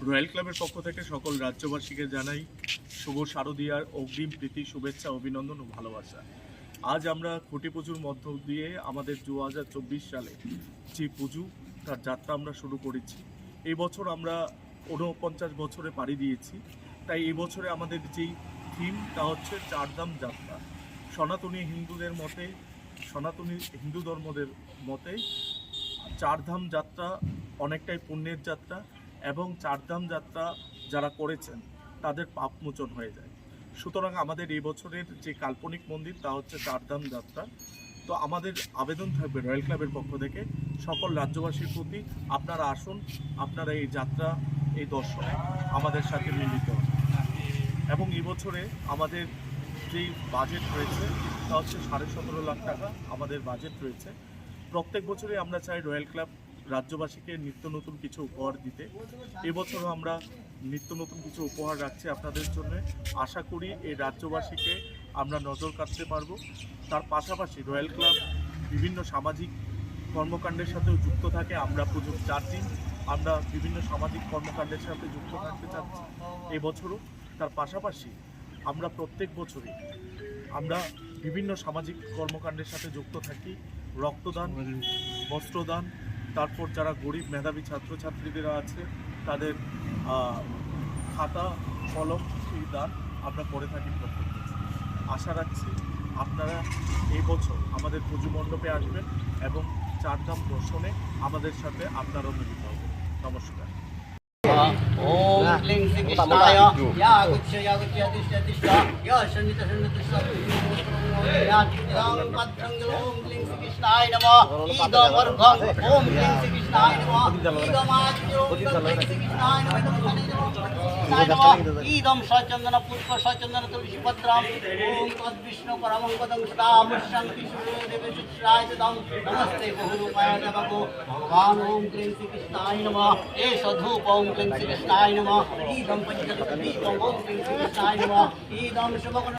ক্লাবের পক্ষ থেকে সকল রাজ্যবাসীকে জানাই শুভ শারদীয়ার অগ্রিম প্রীতি, শুভেচ্ছা, অভিনন্দন ও ভালোবাসা। আজ আমরা খুঁটি পুজোর মধ্য দিয়ে আমাদের দু হাজার চব্বিশ সালে যে পুজো, তার যাত্রা আমরা শুরু করেছি। এই বছর আমরা ঊনপঞ্চাশ বছরে পাড়ি দিয়েছি। তাই এই বছরে আমাদের যেই থিম তা হচ্ছে চারধাম যাত্রা। সনাতনী হিন্দুদের মতে, সনাতনী হিন্দু ধর্মদের মতে, চারধাম যাত্রা অনেকটাই পুণ্যের যাত্রা। এবং চারধাম যাত্রা যারা করেছেন, তাদের পাপ মোচন হয়ে যায়। সুতরাং আমাদের এই বছরের যে কাল্পনিক মন্দির, তা হচ্ছে চারধাম যাত্রা। তো আমাদের আবেদন থাকবে রয়্যাল ক্লাবের পক্ষ থেকে। সকল রাজ্যবাসীর প্রতি আপনারা আসুন, আপনারা এই যাত্রা, এই দর্শনে আমাদের সাথে মিলিত এবং এই বছরে আমাদের যেই বাজেট রয়েছে, তা হচ্ছে সাড়ে সতেরো লাখ টাকা আমাদের বাজেট রয়েছে। প্রত্যেক বছরে আমরা চাই রয়্যাল ক্লাব রাজ্যবাসীকে নিত্য নতুন কিছু উপহার দিতে। এবছরও আমরা নিত্য নতুন কিছু উপহার রাখছি আপনাদের জন্য। আশা করি এই রাজ্যবাসীকে আমরা নজর কাটতে পারব। তার পাশাপাশি রয়্যাল ক্লাব বিভিন্ন সামাজিক কর্মকাণ্ডের সাথেও যুক্ত থাকে। আমরা পুজোর চার দিন আমরা বিভিন্ন সামাজিক কর্মকাণ্ডের সাথে যুক্ত থাকতে চাচ্ছি এবছরও। তার পাশাপাশি আমরা প্রত্যেক বছরই আমরা বিভিন্ন সামাজিক কর্মকাণ্ডের সাথে যুক্ত থাকি। রক্তদান, বস্ত্রদান তারপর যারা গরিব মেধাবী ছাত্রছাত্রীদেরা আছে, তাদের খাতা, কলম, সেই দান আমরা করে থাকি প্রত্যেক আশা রাখছি আপনারা এবছর বছর আমাদের পুজো মণ্ডপে আসবেন এবং চারধাম দর্শনে আমাদের সাথে আপনারাও মিলিত হবেন। নমস্কার। ओम क्लीं श्रीकृष्णाय या गुच्छ या गुच्छ या तिष्ठ तिष्ठ या शन्नित शन्नित या चित्रां पद्रंगल ओम क्लीं श्रीकृष्णाय नमः ईदमर्घं ओम क्लीं श्रीकृष्णाय नमः ईदमाज्यो ओम क्लीं श्रीकृष्णाय नमः ईदं सचन्दन पुष्प सचन्दन तुलसी पत्रम् ओम तद्विष्णु परमं पदं सदां शान्ति देवे शिक्षाय दं नमस्ते बहुरूपाय नमः भगवान ओम क्लीं श्रीकृष्णाय नमः ए सधूप Ibang panigalitan, ibang konting, sayo mo, idam sa mga